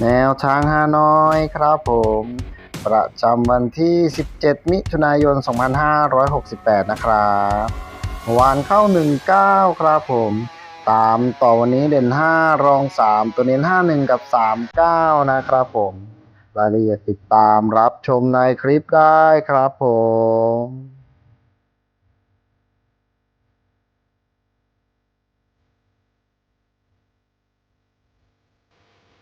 แนวทางฮานอยครับผม ประจำวันที่ 17 มิถุนายน 2568 นะครับวานเข้า 19 ครับผม ตามต่อวันนี้เด่น 5 รอง 3 ตัวเน้น 51 กับ 39 นะครับผม รายละเอียดติดตามรับชมในคลิปได้ครับผม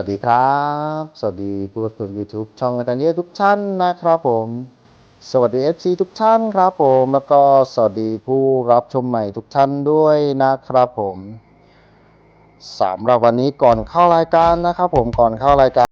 วัสดีครับ สวัสดีผู้ชม YouTube ช่องอาจารย์เยทุกท่านนะครับผม สวัสดี FC ทุกท่านครับผม แล้วก็สวัสดีผู้รับชมใหม่ทุกท่านด้วยนะครับผมสำหรับวันนี้ก่อนเข้ารายการนะครับผมก่อนเข้ารายการ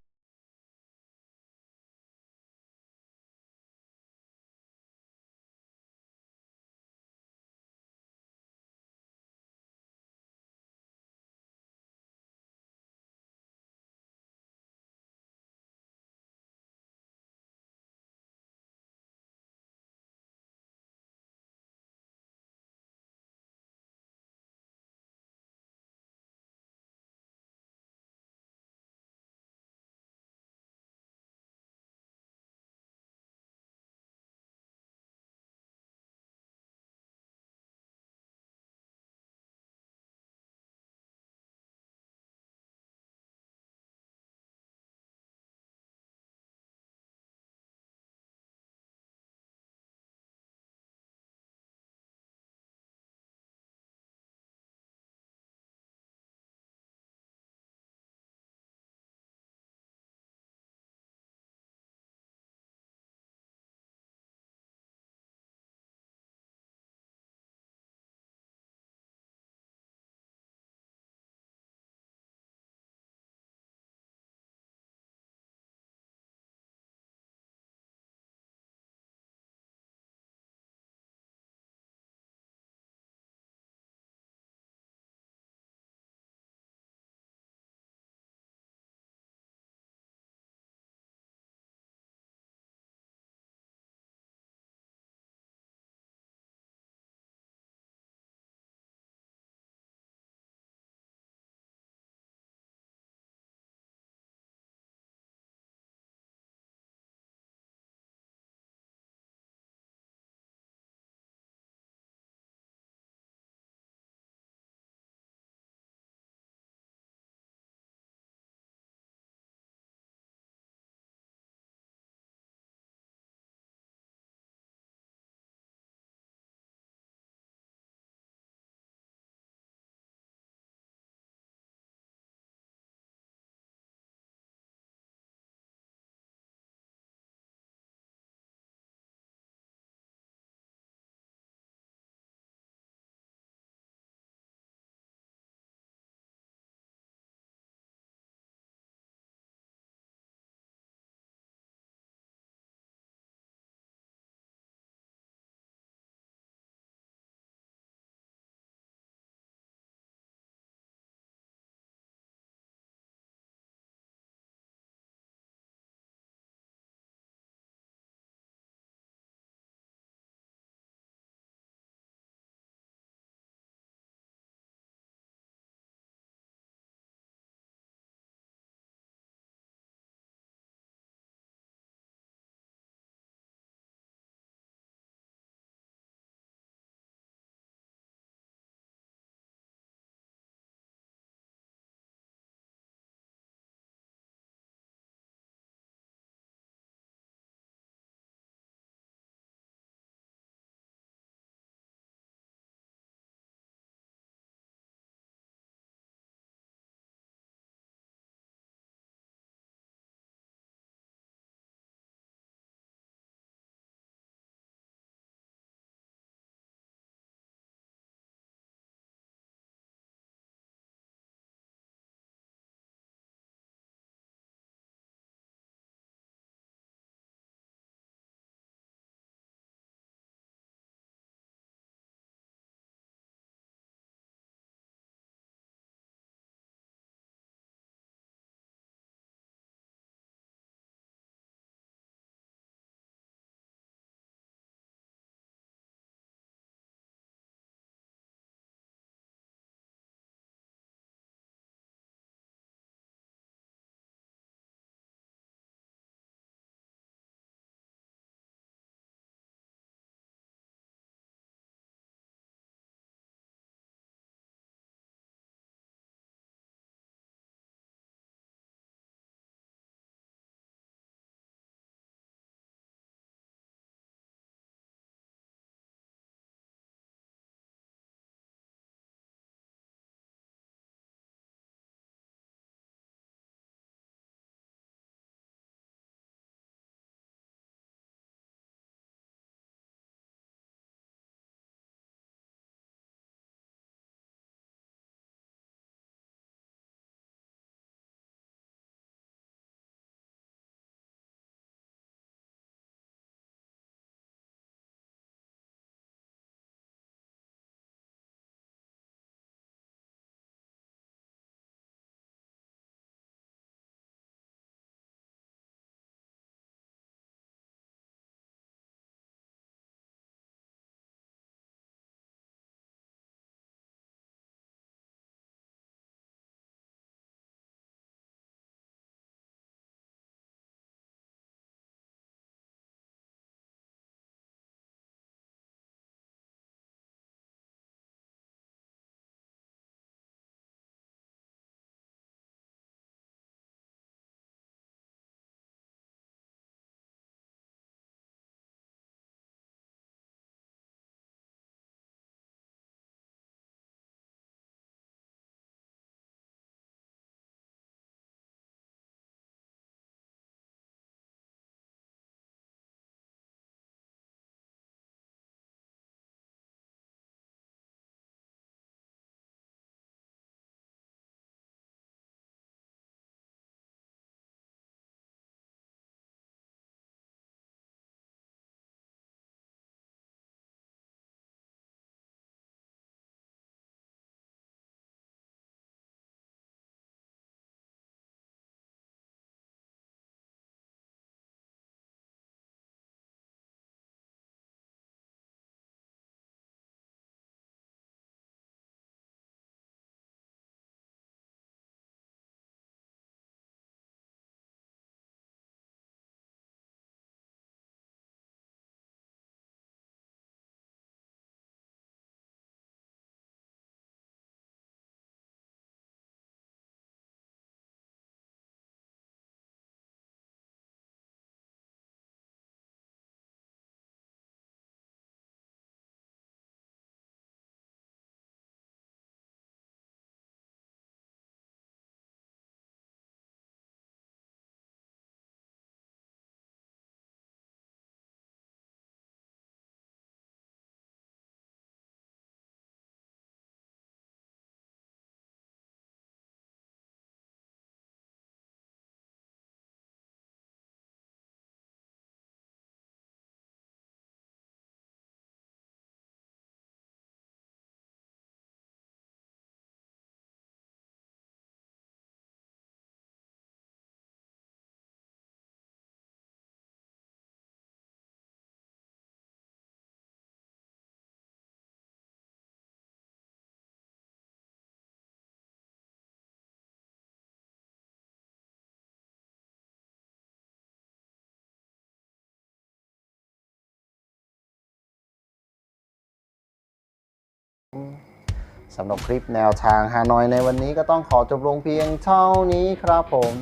สำหรับคลิปแนวทางฮานอยในวันนี้ก็ต้องขอจบลงเพียงเท่านี้ครับผม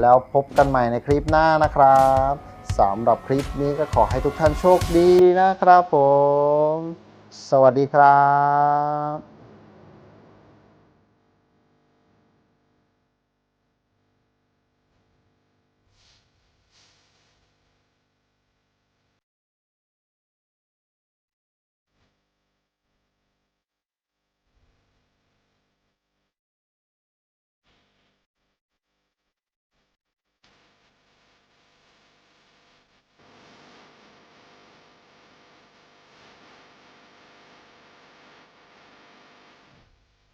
แล้วพบกันใหม่ในคลิปหน้านะครับสำหรับคลิปนี้ก็ขอให้ทุกท่านโชคดีนะครับผม สวัสดีครับ